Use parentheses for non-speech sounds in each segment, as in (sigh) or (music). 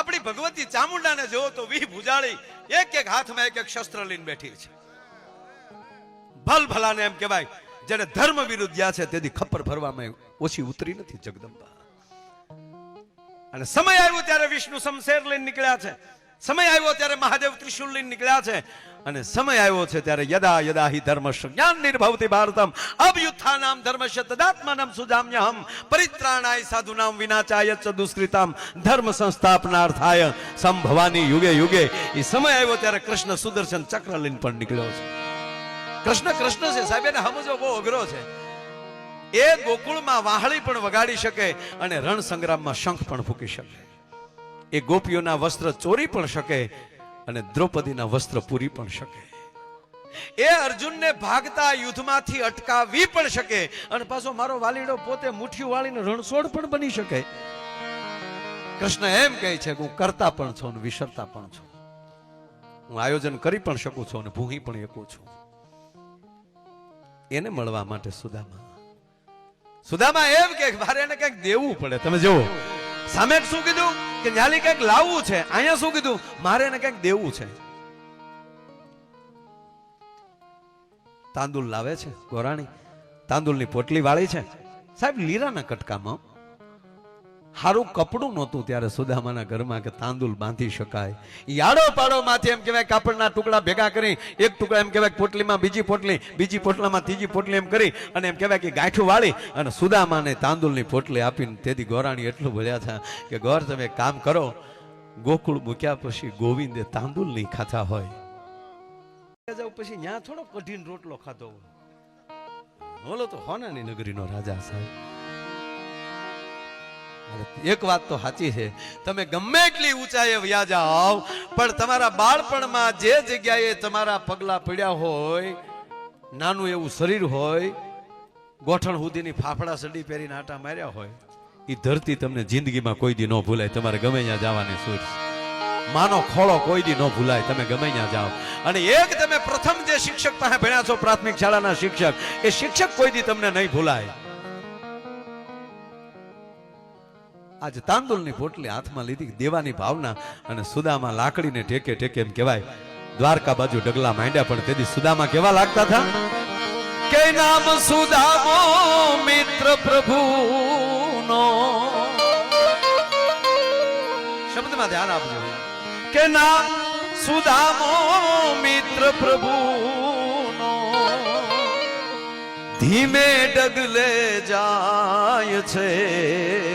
આપણી ભગવતી ચામુંડાને જોવો તો વી ભુજાળી, એક એક હાથમાં એક એક શસ્ત્ર લઈને બેઠી છે. ભલ ભલાને એમ કહેવાય, જેને ધર્મ વિરુદ્ધ ગયા છે તેથી ખપ્પર ભરવામાં ઓછી ઉતરી નથી જગદંબા. અને સમય આવ્યો ત્યારે વિષ્ણુ શમશેર લઈને નીકળ્યા છે. સમય આવ્યો ત્યારે મહાદેવ ત્રિશુલ નીકળ્યા છે. અને સમય આવ્યો છે ત્યારે યદા યદા હિ ધર્મ જ્ઞાન નિર્ભવતિ ભારતમ. અભયુત્થાનામ ધર્મશ તદાત્માનમ સુજામ્યહમ. પરિત્રાણાય સાધુનામ વિનાચાય ચ દુષ્કૃતામ. ધર્મ સંસ્થાપનાર્થાય સંભવાની યુગે યુગે. એ સમય આવ્યો ત્યારે કૃષ્ણ સુદર્શન ચક્ર લઈને પણ નીકળ્યો છે. કૃષ્ણ કૃષ્ણ છે સાહેબ, એને સમજો બહુ અઘરો છે. એ ગોકુળમાં વાહળી પણ વગાડી શકે અને રણ સંગ્રામમાં શંખ પણ ફૂકી શકે. એ ગોપીઓના વસ્ત્ર ચોરી પણ શકે અને દ્રૌપદીના વસ્ત્ર પૂરી પણ શકે. એ અર્જુનને ભાગતા યુદ્ધમાંથી અટકાવી પણ શકે અને પાછો મારો વાલીડો પોતે મુઠ્ઠી વાળીને રણછોડ પણ બની શકે. કૃષ્ણ એમ કહે છે કે હું કરતા પણ છું અને વિસરતા પણ છું. હું આયોજન કરી પણ શકું છું અને ભૂહી પણ શકું છું. એને મળવા માટે સુદામા. સુદામા એમ કે મારે એને કંઈક દેવું પડે. તમે જુઓ. સામે શું કીધું? કે ન્યાલી કંઈક લાવવું છે. અહીંયા શું કીધું? મારે એને કંઈક દેવું છે. તાંદુલ લાવે છે ગોરાણી. તાંદુલની પોટલી વાળી છે. સાહેબ, લીરાના કટકામાં હારું કપડું નહોતું ત્યારે સુદામાના ઘરમાં કે તાંદુલ બાંધી શકાય. યાડો પાડો માંથી એમ કહેવાય કાપડના ટુકડા ભેગા કરી, એક ટુકડા એમ કહેવાય પોટલીમાં બીજી પોટલી, બીજી પોટલામાં ત્રીજી પોટલી એમ કરી અને એમ કહેવાય કે ગાંઠું વાળી અને સુદામાને તાંદુલની પોટલી આપીને તેથી ગોરાણી એટલું બોલ્યા હતા કે ગોર તમે કામ કરો, ગોકુળ મૂક્યા પછી ગોવિંદે તાંદુલ નહીં ખાતા હોય. પછી ત્યાં થોડો કઢીને રોટલો ખાતો હોય. બોલો તો હોનાની નગરીનો રાજા સાહેબ. એક વાત તો સાચી છે. તમે ગમે એટલી ઊંચાઈએ વ્યા જાઓ, પણ તમારા બાળપણમાં જે જગ્યાએ તમારા પગલા પડ્યા હોય, નાનું એવું શરીર હોય, ગોઠણ સુધીની ફાફડા સડી પહેરીને આટા માર્યા હોય એ ધરતી તમને જિંદગીમાં કોઈ દી ન ભૂલાય. તમારે ગમે ત્યાં જવાની સૂર માનો ખોળો કોઈ દી ન ભૂલાય. તમે ગમે ત્યાં જાઓ. અને એક તમે પ્રથમ જે શિક્ષક પાસે ભણ્યા છો, પ્રાથમિક શાળાના શિક્ષક, એ શિક્ષક કોઈ દી તમને નહીં ભૂલાય. આજે તાંદુલની પોટલી હાથમાં લીધી દેવાની ભાવના અને સુદામાં લાકડીને ટેકે ટેકે એમ કહેવાય. દ્વારકા બાજુ ડગલા માંડ્યા પણ તેથી સુદામાં કેવા લાગતા હતા? કે નામ સુદામો, મિત્ર પ્રભુનો. શબ્દમાં ધ્યાન આપજો. કે ના સુદામો, મિત્ર પ્રભુનો. ધીમે ડગલે જાય છે.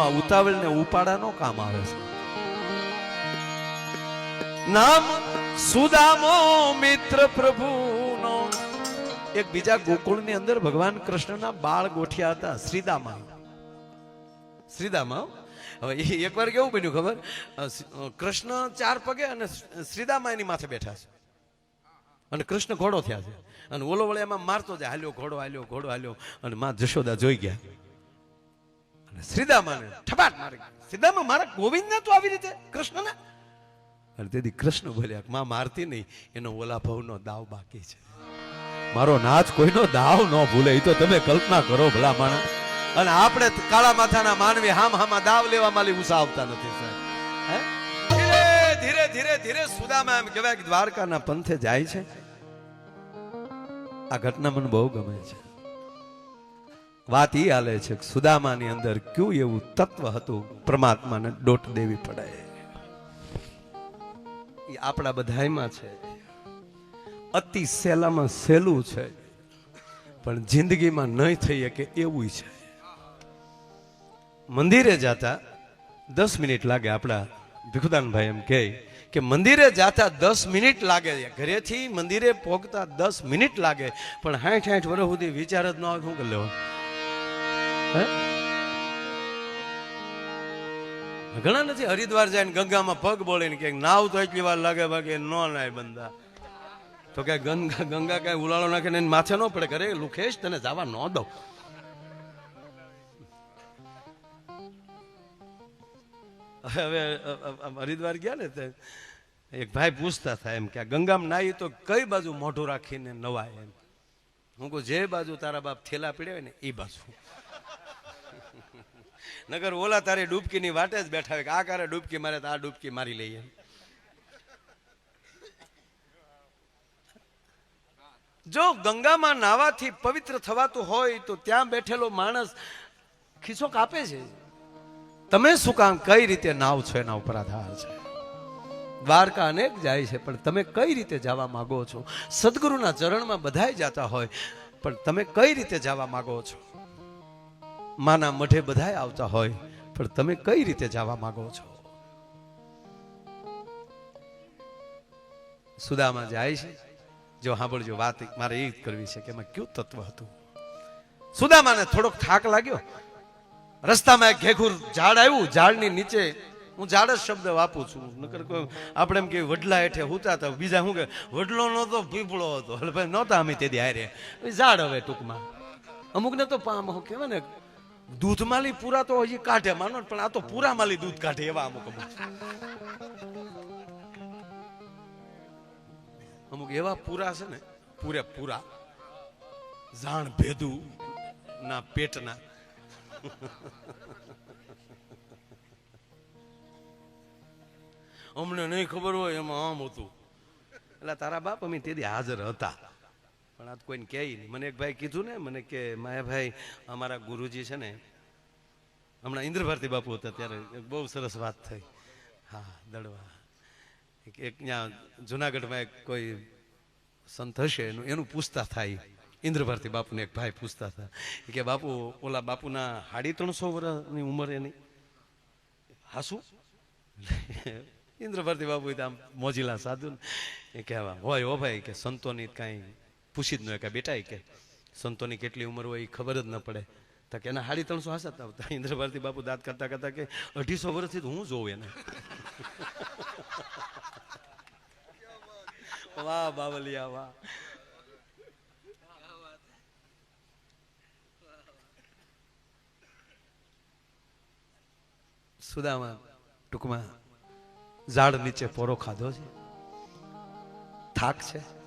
એમાં ઉતાવળ ને ઉપાડાનો કામ આવે છે. નામ સુદામો મિત્ર પ્રભુનો. એક બીજા ગોકુળની અંદર ભગવાન કૃષ્ણના બાળ ગોઠિયા હતા, શ્રીદામા. શ્રીદામા? હવે એકવાર કેવું બન્યું ખબર? કૃષ્ણ ચાર પગે અને શ્રીદામા એની માથે બેઠા છે. અને કૃષ્ણ ઘોડો થયા છે. અને ઓલો વળે એમાં મારતો જાય, હાલ્યો, ઘોડો હાલ્યો ઘોડો હાલ્યો. અને માં જશોદા જોઈ ગયા. શ્રીદામાને ઠપાટ મારી સીધામાં મારા ગોવિંદને તો આવી રીતે, કૃષ્ણને? અને તેથી કૃષ્ણ બોલ્યા માં, મારતી નહીં, એનો ઓલા ભાવનો દાવ બાકી છે. મારો નાચ કોઈનો દાવ ન ભૂલે એ તો તમે કલ્પના કરો ભલા માણા અને આપણે કાળા માથાના માનવી હામ હામાં દાવ લેવા માલી ઉષા આવતા નથી, સાહેબ? ધીરે ધીરે ધીરે ધીરે, સુદામા એમ કહેવાય દ્વારકાના પંથે જાય છે. આ ઘટના મને બહુ ગમે છે. વાત એ હાલે છે કે સુદામાની અંદર કયું એવું તત્વ હતું પરમાત્માને દોટ દેવી પડે? એ આપણા બધામાં છે. અતિ સહેલામાં સહેલું છે. પણ જિંદગીમાં નહીં થઈ શકે એવું છે. મંદિરે જાતા દસ મિનિટ લાગે આપણા ભીખુદાનભાઈ એમ કહે કે મંદિરે જાતા દસ મિનિટ લાગે. ઘરેથી મંદિરે પહોંચતા દસ મિનિટ લાગે. પણ હાઠ હાઠ વર્ષ સુધી વિચાર જ ન આવે શું કરી લેવાનું? ઘણા નથી? હરિદ્વાર જાય ને ગંગામાં પગ બોલીને કે નાવ તો એટલી વાર લાગે બાકી ન નાય બંદા. તો કે ગંગા ગંગા કઈ ઉલાળો નાખીને ને માથે ન પડે કરે લુખેશ, તને જવા ન દઉં. હવે હરિદ્વાર ગયા ને તે એક ભાઈ પૂછતા થાય એમ કે ગંગામાં નાહી તો કઈ બાજુ મોઢું રાખીને નવાય એમ? હું કહું, જે બાજુ તારા બાપ થેલા પીડ્યા હોય ને એ બાજુ. નગર ઓલા તારે ડૂબકીની વાટે જ બેઠા હોય કે આ કારે ડૂબકી મારે આ ડૂબકી મારી લઈએ જો ગંગામાં નાવાથી પવિત્ર થવાતું હોય તો ત્યાં બેઠેલો માણસ ખિસ્સો કાપે છે? તમે શું કામ, કઈ રીતે નાવ છો એના ઉપર આધાર છે? દ્વારકા અનેક જાય છે, પણ તમે કઈ રીતે જવા માંગો છો? સદગુરુના ચરણમાં બધાય જતા હોય, પણ તમે કઈ રીતે જવા માંગો છો? માના મઢે બધાય આવતા હોય, પણ તમે કઈ રીતે જવા માંગો છો? સુદામાં જાય છે. જો સાંભળજો, વાત મારે એ કરવી છે કે એમાં કયું તત્વ હતું? સુદામાને થોડોક થાક લાગ્યો. રસ્તામાં એક ઘેઘુર ઝાડ આવ્યું. ઝાડની નીચે હું ઝાડ જ શબ્દ વાપું છું. નકર કોઈ આપણે એમ કે વડલા હેઠે હુતા હતા બીજા શું કે વડલો નહોતો, પીપળો હતો. એટલે ભાઈ નહોતા અમે તે હારે. ઝાડ હવે ટૂંકમાં. અમુકને તો પામ કહેવાય ને દૂધમાલી પૂરા તો હજી કાઢે, માનો પણ આ તો પૂરા માલી દૂધ કાઢે એવા અમુક અમુક. અમુક એવા પૂરા છે ને, પૂરે પૂરા. જાણ ભેદું ના પેટના. અમને નહીં ખબર હોય એમાં આમ હતું. એટલે તારા બાપ અમે તેથી હાજર હતા. પણ આ કોઈને કહે નહીં. મને એક ભાઈ કીધું ને, મને કે, માયાભાઈ, અમારા ગુરુજી છે ને, હમણાં ઇન્દ્ર ભારતી બાપુ હતા ત્યારે બહુ સરસ વાત થઈ. હા, દડવા. એક ત્યાં જુનાગઢમાં એક કોઈ સંત હશે, એનું એનું પૂછતા થાય. ઇન્દ્ર ભારતી બાપુને એક ભાઈ પૂછતા હતા. કે, બાપુ, ઓલા બાપુના સાડી ત્રણસો વર્ષની ઉંમર એની? હાસું? ઇન્દ્ર ભારતી બાપુ આમ મોજીલા સાધુ ને કહેવા, હોય હો ભાઈ, કે સંતોની કાંઈ પૂછી જ ન કે બેટા એ કે, સંતોની કેટલી ઉંમર હોય એ ખબર જ ન પડે. તો કે, એના સાડી ત્રણસો હાસા આવતા. (laughs) ઇન્દ્ર ભારતી બાપુ દાંત કરતા કરતા કે, અઢીસો વર્ષથી હું જોઉં એને. (laughs) વાહ, બાવલિયા, વાહ. સુદામા, ટૂંકમાં ઝાડ નીચે પોરો ખાધો છે. થાક છે.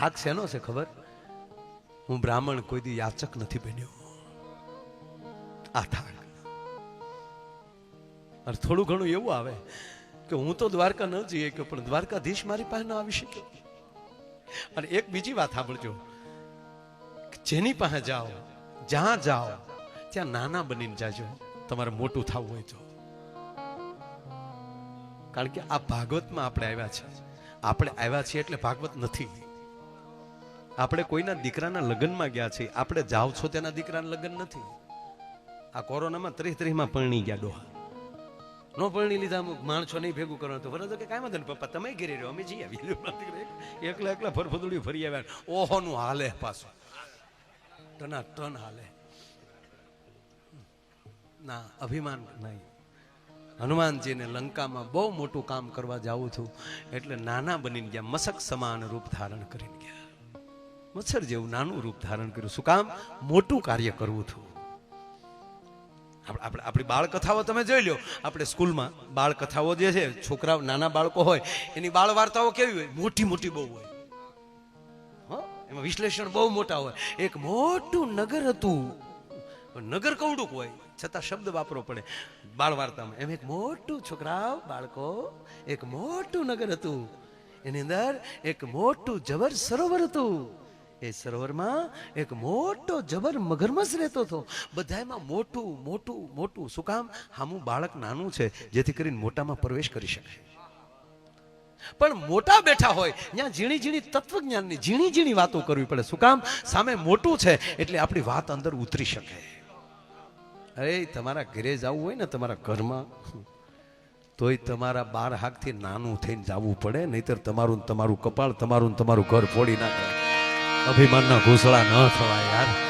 થાક શેનો છે ખબર? હું બ્રાહ્મણ, કોઈ દી યાચક નથી બન્યો આ થાક. અને થોડું ઘણું એવું આવે કે હું તો દ્વારકા ન જઈએ કે પણ દ્વારકાધીશ મારી પાસે ન આવી શકે અને એક બીજી વાત સાંભળજો. જેની પાસે જાઓ, જ્યાં જાઓ, ત્યાં નાના બનીને જાજો. તમારે મોટું થવું હોય તો. કારણ કે આ ભાગવતમાં આપણે આવ્યા છે. આપણે આવ્યા છીએ એટલે ભાગવત નથી. આપણે કોઈના દીકરાના લગ્નમાં ગયા છીએ. આપણે જાવ છો તેના દીકરાના લગ્ન નથી. આ કોરોનામાં ત્રીસ ત્રીસમાં પરણી ગયા ડોહા. નો પરણી લીધા, અમુક માણસો નહીં ભેગું કરવાનું. તો વરસ કે કાંઈ વાંધો પપ્પા, તમે ઘેરી રહ્યો અમે આવી એકલા એકલા ફરફદુડી ફરી આવ્યા. ઓહોનું હાલે પાછું. ટના ટન હાલે. ના, અભિમાન નહીં. હનુમાનજીને લંકામાં બહુ મોટું કામ કરવા જાઉં છું. એટલે નાના બનીને ગયા, મસક સમાન રૂપ ધારણ કરીને ગયા. મચ્છર જેવું નાનું રૂપ ધારણ કર્યું. શું કામ? મોટું કાર્ય કરવું થયું. આપણે આપણે બાળકથાઓ તમે જોઈ લો. આપણે સ્કૂલમાં બાળકથાઓ જે છે, છોકરાઓ, નાના બાળકો હોય, એની બાળ વાર્તાઓ કેવી હોય? મોટી મોટી બહુ હોય? એમાં વિશ્લેષણ બહુ મોટા હોય. એક મોટું નગર હતું. નગર કવડુંક હોય, છતાં શબ્દ વાપરવો પડે. બાળ વાર્તામાં એમ એક મોટું છોકરાઓ, બાળકો, એક મોટું નગર હતું. એની અંદર એક મોટું જબર સરોવર હતું. એ સરોવરમાં એક મોટો જબર મગરમસ રહેતો હતો. બધાયમાં મોટું મોટું મોટું. શું કામ? હામું બાળક નાનું છે, જેથી કરીને મોટામાં પ્રવેશ કરી શકે પણ મોટા બેઠા હોય, ત્યાં ઝીણી ઝીણી તત્વજ્ઞાનની ઝીણી ઝીણી વાતો કરવી પડે. શું કામ? સામે મોટું છે, એટલે આપણી વાત અંદર ઉતરી શકે. અરે, તમારા ઘરે જવું હોય ને તમારા ઘરમાં, તોય તમારા બાર હાકથી નાનું થઈને જવું પડે, નહીતર તમારું તમારું કપાળ, તમારું તમારું ઘર ફોડી નાખે. અભિમાનના ઘોસળા ન થવાય યાર.